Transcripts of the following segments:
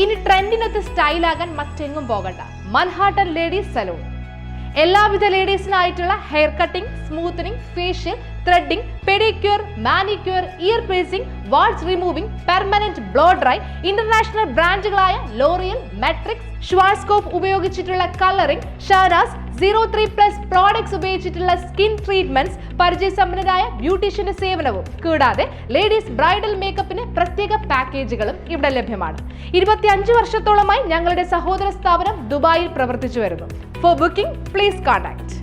ഇനി ട്രെൻഡിനൊത്ത് സ്റ്റൈലാകാൻ മറ്റെങ്ങും പോകണ്ട. Manhattan ladies salon. എല്ലാവിധ ലേഡീസിനായിട്ടുള്ള hair cutting smoothening facial threading pedicure manicure ear piercing warts removing permanent blow dry international ബ്രാൻഡുകളായ L'Oreal Matrix Schwarzkopf ഉപയോഗിച്ചിട്ടുള്ള colouring Shahnaz zero three plus products ഉപയോഗിച്ചിട്ടുള്ള skin treatments പരിചയസമ്പന്നരായ ബ്യൂട്ടീഷ്യന്റെ സേവനവും. കൂടാതെ ലേഡീസ് ബ്രൈഡൽ മേക്കപ്പിന് പ്രത്യേക പാക്കേജുകളും ഇവിടെ ലഭ്യമാണ്. ഇരുപത്തിയഞ്ച് വർഷത്തോളമായി ഞങ്ങളുടെ സഹോദര സ്ഥാപനം ദുബായിൽ പ്രവർത്തിച്ചു വരുന്നു. For booking please contact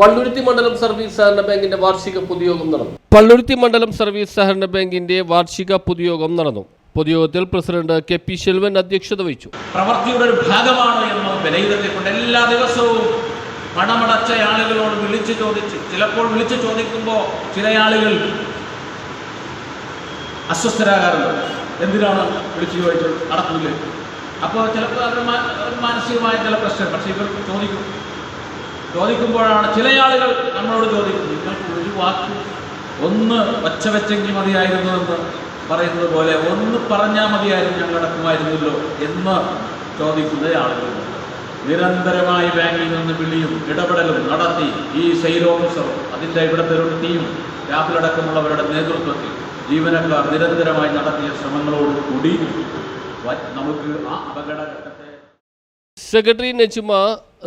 Palluruthy മണ്ഡലം സർവീസ് സഹകരണ ബാങ്കിന്റെ വാർഷിക പൊതുയോഗം നടന്നു. പള്ളുരുത്തി മണ്ഡലം സർവീസ് സഹകരണ ബാങ്കിന്റെ വാർഷിക പൊതുയോഗം നടന്നു. പൊതുയോഗത്തിൽ പ്രസിഡന്റ് കെ പി ശെൽവൻ അധ്യക്ഷത വഹിച്ചു. പ്രവൃത്തിയുടെ ഒരു ഭാഗമാണ് എന്ന് വിലയിരുത്തിക്കൊണ്ട് എല്ലാ ദിവസവും പണമടച്ച ആളുകളോട് വിളിച്ചു ചോദിച്ച് ചിലപ്പോൾ വിളിച്ചു ചോദിക്കുമ്പോൾ ചില ആളുകൾ അസ്വസ്ഥരാകാറുണ്ട്. എന്തിനാണ് വിളിച്ചു ചോദിച്ചത് നടക്കില്ല അപ്പോൾ ചിലപ്പോൾ അവർ മാനസികമായ ചില പ്രശ്നം പക്ഷേ ഇവർ ചോദിക്കും. ചോദിക്കുമ്പോഴാണ് ചില ആളുകൾ നമ്മളോട് ചോദിക്കുന്നത് നിങ്ങൾക്ക് ഒരു വാക്ക് ഒന്ന് വച്ച വെച്ചെങ്കിൽ മതിയായിരുന്നു എന്ന്. പറയുന്നത് പോലെ ഒന്ന് പറഞ്ഞാൽ മതിയായിരുന്നു ഞങ്ങൾ അടക്കുമായിരുന്നല്ലോ എന്ന് ചോദിക്കുന്ന ആളുകൾ. നിരന്തരമായി ബാങ്കിൽ നിന്ന് വിളിയും ഇടപെടലും നടത്തി ഈ സെയിൽ ഓഫീസർ അതിന്റെ ഇവിടുത്തെ ഒരു ടീം രാഹുലടക്കമുള്ളവരുടെ നേതൃത്വത്തിൽ ജീവനക്കാർ നിരന്തരമായി നടത്തിയ ശ്രമങ്ങളോട് കൂടി നമുക്ക് ആ അപകടഘട്ടത്തെ സെക്രട്ടറി നെച്ചുമ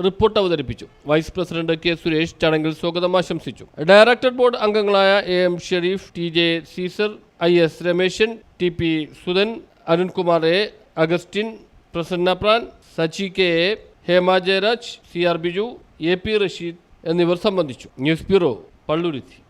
റിപ്പോർട്ട് അവതരിപ്പിച്ചു. വൈസ് പ്രസിഡന്റ് കെ സുരേഷ് ചടങ്ങിൽ സ്വാഗതം ആശംസിച്ചു. ഡയറക്ടർ ബോർഡ് അംഗങ്ങളായ A M Sherif T J Caesar I S Rameshan T P Sudhan Arunkumar A Augustine Prasanna Pran Sachi K A Hema Jayaraj C R Biju A P Rasheed എന്നിവർ സംബന്ധിച്ചു. News bureau Palluruthy.